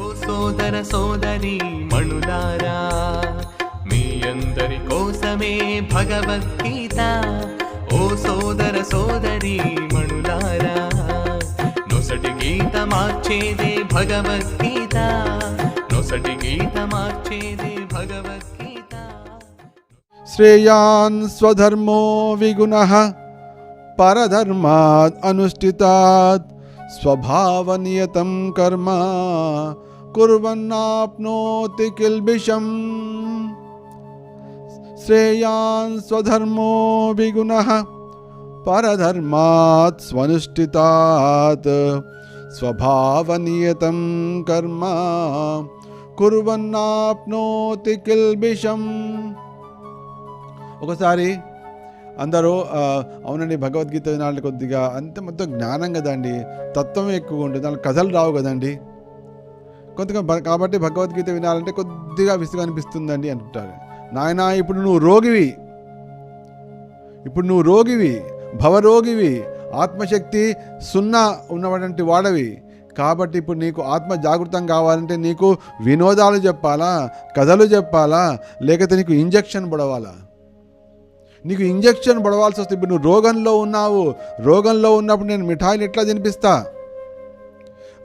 ఓ సోదర సోదరి మణులారా మీ అందరి కోసమే భగవద్గీత. ఓ సోదర సోదరి మణులారా నొసటి గీత మార్చేదే భగవద్గీత. నొసటి గీత మార్చేదే భగవద్గీత. శ్రేయాన్ స్వధర్మో విగుణ పరధర్మాత్ అనుష్ఠితాత్. స్వభావనియతం కర్మ కుర్వన్నాప్నోతి కిల్బిషం శ్రేయాన్ స్వధర్మో విగుణః పరధర్మాత్ స్వనుష్ఠితాత్ స్వభావనియతం కర్మ కుర్వన్నాప్నోతి కిల్బిషం ఒకసారి అందరూ అవునండి భగవద్గీత వినాలి కొద్దిగా అంత మొత్తం జ్ఞానం కదండి తత్వం ఎక్కువ ఉంటుంది దాని కథలు రావు కదండి. కొద్దిగా కాబట్టి భగవద్గీత వినాలంటే కొద్దిగా విసుగు అనిపిస్తుందండి అంటుంటారు. నాయనా ఇప్పుడు నువ్వు రోగివి. ఇప్పుడు నువ్వు రోగివి భవరోగివి ఆత్మశక్తి సున్నా ఉన్నటువంటి వాడవి. కాబట్టి ఇప్పుడు నీకు ఆత్మ జాగృతం కావాలంటే నీకు వినోదాలు చెప్పాలా కథలు చెప్పాలా లేకపోతే నీకు ఇంజెక్షన్ పడవాలా? నీకు ఇంజెక్షన్ పడవలసి వస్తుంది ఇప్పుడు నువ్వు రోగంలో ఉన్నావు. రోగంలో ఉన్నప్పుడు నేను మిఠాయిలు ఎట్లా తినిపిస్తా?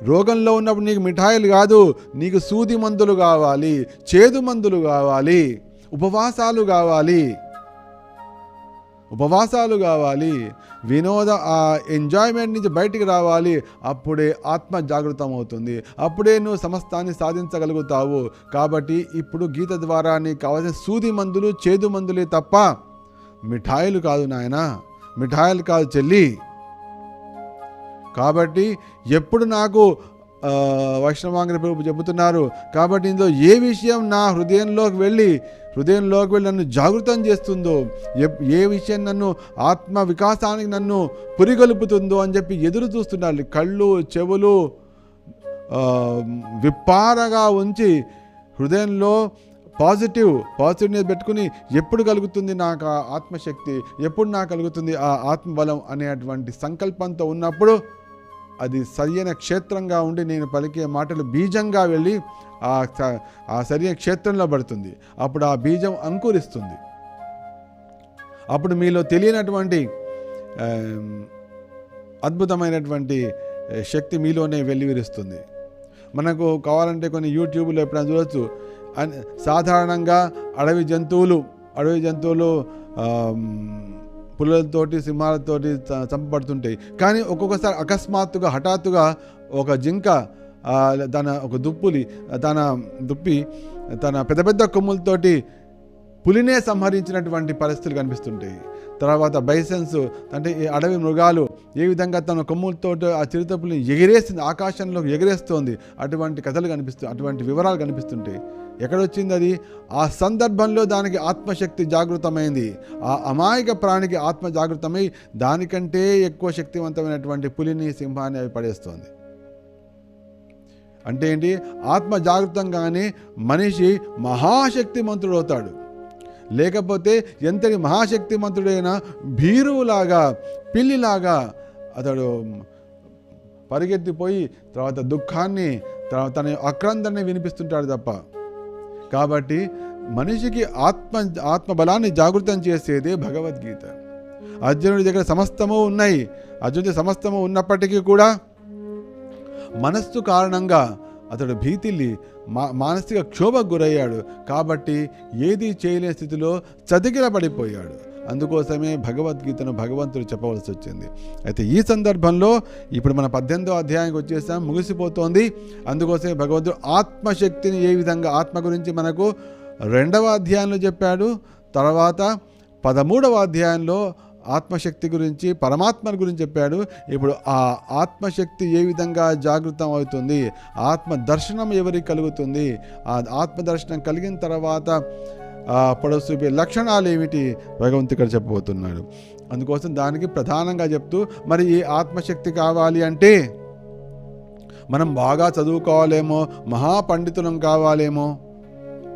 రోగంలో ఉన్నప్పుడు నీకు మిఠాయిలు కాదు నీకు సూది మందులు కావాలి చేదు మందులు కావాలి ఉపవాసాలు కావాలి. ఉపవాసాలు కావాలి. వినోద ఆ ఎంజాయ్మెంట్ నుంచి బయటికి రావాలి. అప్పుడే ఆత్మ జాగృతం అవుతుంది అప్పుడే నువ్వు సమస్తాన్ని సాధించగలుగుతావు. కాబట్టి ఇప్పుడు గీత ద్వారా నీకు కావాల్సిన సూది మందులు చేదు మందులే తప్ప మిఠాయిలు కాదు నాయన మిఠాయిలు కాదు చెల్లి. కాబట్టి ఎప్పుడు నాకు వైష్ణవాంగ్ర ప్రభు చెబుతున్నారు కాబట్టి ఇందులో ఏ విషయం నా హృదయంలోకి వెళ్ళి హృదయంలోకి వెళ్ళి నన్ను జాగృతం చేస్తుందో ఏ విషయం నన్ను ఆత్మ వికాసానికి నన్ను పురిగొలుపుతుందో అని చెప్పి ఎదురు చూస్తున్నారు. కళ్ళు చెవులు విప్పారగా ఉంచి హృదయంలో పాజిటివ్ పాజిటివ్నెస్ పెట్టుకుని ఎప్పుడు కలుగుతుంది నాకు ఆ ఆత్మశక్తి ఎప్పుడు నాకు కలుగుతుంది ఆ ఆత్మబలం అనేటువంటి సంకల్పంతో ఉన్నప్పుడు అది సరైన క్షేత్రంగా ఉండి నేను పలికే మాటలు బీజంగా వెళ్ళి ఆ ఆ సరైన క్షేత్రంలో పడుతుంది. అప్పుడు ఆ బీజం అంకురిస్తుంది. అప్పుడు మీలో తెలియనటువంటి అద్భుతమైనటువంటి శక్తి మీలోనే వెల్లివిరుస్తుంది. మనకు కావాలంటే కొన్ని యూట్యూబ్లో ఎప్పుడైనా చూడవచ్చు సాధారణంగా అడవి జంతువులు అడవి జంతువులు పుల్లలతోటి పులులతోటి సింహాలతోటి చంపబడుతుంటాయి. కానీ ఒక్కొక్కసారి అకస్మాత్తుగా హఠాత్తుగా ఒక జింక తన ఒక దుప్పులి తన దుప్పి తన పెద్ద పెద్ద కొమ్ములతోటి పులినే సంహరించినటువంటి పరిస్థితులు కనిపిస్తుంటాయి. తర్వాత బైసెన్స్ అంటే ఈ అడవి మృగాలు ఏ విధంగా తన కొమ్ములతో ఆ చిరుతపులిని ఎగిరేసింది ఆకాశంలో ఎగిరేస్తోంది అటువంటి కథలు కనిపిస్తూ అటువంటి వివరాలు కనిపిస్తుంటాయి. ఎక్కడొచ్చింది అది ఆ సందర్భంలో దానికి ఆత్మశక్తి జాగృతమైంది. ఆ అమాయక ప్రాణికి ఆత్మ జాగృతమై దానికంటే ఎక్కువ శక్తివంతమైనటువంటి పులిని సింహాన్ని అవి పడేస్తోంది. అంటే ఏంటి? ఆత్మ జాగృతంగానే మనిషి మహాశక్తిమంతుడు అవుతాడు లేకపోతే ఎంతటి మహాశక్తిమంతుడైనా భీరువులాగా పిల్లిలాగా అతడు పరిగెత్తిపోయి తర్వాత దుఃఖాన్ని తర్వాత తన అక్రందాన్ని వినిపిస్తుంటాడు తప్ప కాబట్టి మనిషికి ఆత్మ ఆత్మ బలాన్ని జాగృతం చేసేదే భగవద్గీత. అర్జునుడి దగ్గర సమస్తము ఉన్నాయి. అర్జునుడి సమస్తము ఉన్నప్పటికీ కూడా మనస్సు కారణంగా అతడు భీతిల్లి మా మానసిక క్షోభకు గురయ్యాడు. కాబట్టి ఏది చేయలేని స్థితిలో చతికిల పడిపోయాడు అందుకోసమే భగవద్గీతను భగవంతుడు చెప్పవలసి వచ్చింది. అయితే ఈ సందర్భంలో ఇప్పుడు మన పద్దెనిమిదో అధ్యాయానికి వచ్చేసాం ముగిసిపోతోంది. అందుకోసమే భగవంతుడు ఆత్మశక్తిని ఏ విధంగా ఆత్మ గురించి మనకు రెండవ అధ్యాయంలో చెప్పాడు తర్వాత పదమూడవ అధ్యాయంలో ఆత్మశక్తి గురించి పరమాత్మ గురించి చెప్పాడు. ఇప్పుడు ఆ ఆత్మశక్తి ఏ విధంగా జాగృతం అవుతుంది ఆత్మ దర్శనం ఎవరికి కలుగుతుంది ఆ ఆత్మ దర్శనం కలిగిన తర్వాత ఆ పొడవు చూపే లక్షణాలు ఏమిటి? భగవంతు ఇక్కడ చెప్పబోతున్నాడు. అందుకోసం దానికి ప్రధానంగా చెప్తూ మరి ఈ ఆత్మశక్తి కావాలి అంటే మనం బాగా చదువుకోవాలేమో మహాపండితులం కావాలేమో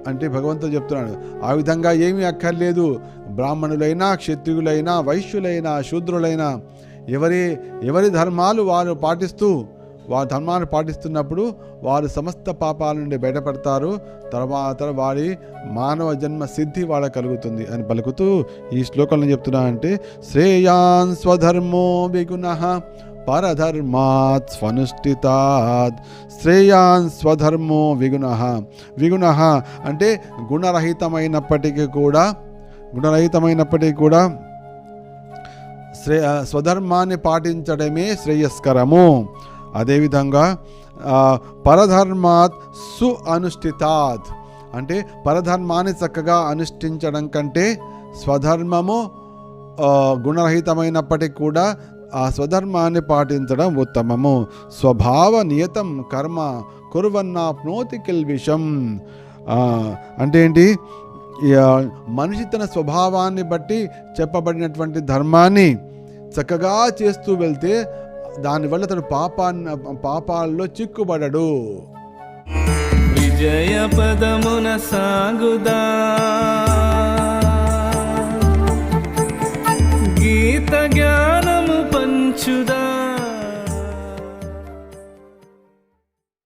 అంటే భగవంతుడు చెప్తున్నాడు. ఆ విధంగా ఏమీ అక్కర్లేదు. బ్రాహ్మణులైనా క్షత్రియులైనా వైశ్యులైనా శూద్రులైనా ఎవరి ఎవరి ధర్మాలు వారు పాటిస్తూ వారు ధర్మాన్ని పాటిస్తున్నప్పుడు వారు సమస్త పాపాల నుండి బయటపడతారు. తర్వాత వారి మానవ జన్మ సిద్ధి వాళ్ళ కలుగుతుంది అని పలుకుతూ ఈ శ్లోకంలో చెప్తున్నా అంటే శ్రేయాన్ స్వధర్మో విగుణ పరధర్మాత్ స్వనుష్ఠితాత్. శ్రేయాన్ స్వధర్మో విగుణ. విగుణ అంటే గుణరహితమైనప్పటికీ కూడా గుణరహితమైనప్పటికీ కూడా శ్రే స్వధర్మాన్ని పాటించడమే శ్రేయస్కరము. అదేవిధంగా పరధర్మాత్ సు అనుష్ఠితాత్ అంటే పరధర్మాన్ని చక్కగా అనుష్ఠించడం కంటే స్వధర్మము గుణరహితమైనప్పటికీ కూడా ఆ స్వధర్మాన్ని పాటించడం ఉత్తమము. స్వభావ నియతం కర్మ కురువన్నాప్నోతి కిల్విషం అంటే ఏంటి? మనిషి తన స్వభావాన్ని బట్టి చెప్పబడినటువంటి ధర్మాన్ని చక్కగా చేస్తూ వెళ్తే దానివల్ల తను పాపాన్ని పాపాల్లో చిక్కుబడడు. విజయ పదమున సాగుదా. గీత జ్ఞానము పంచుదా.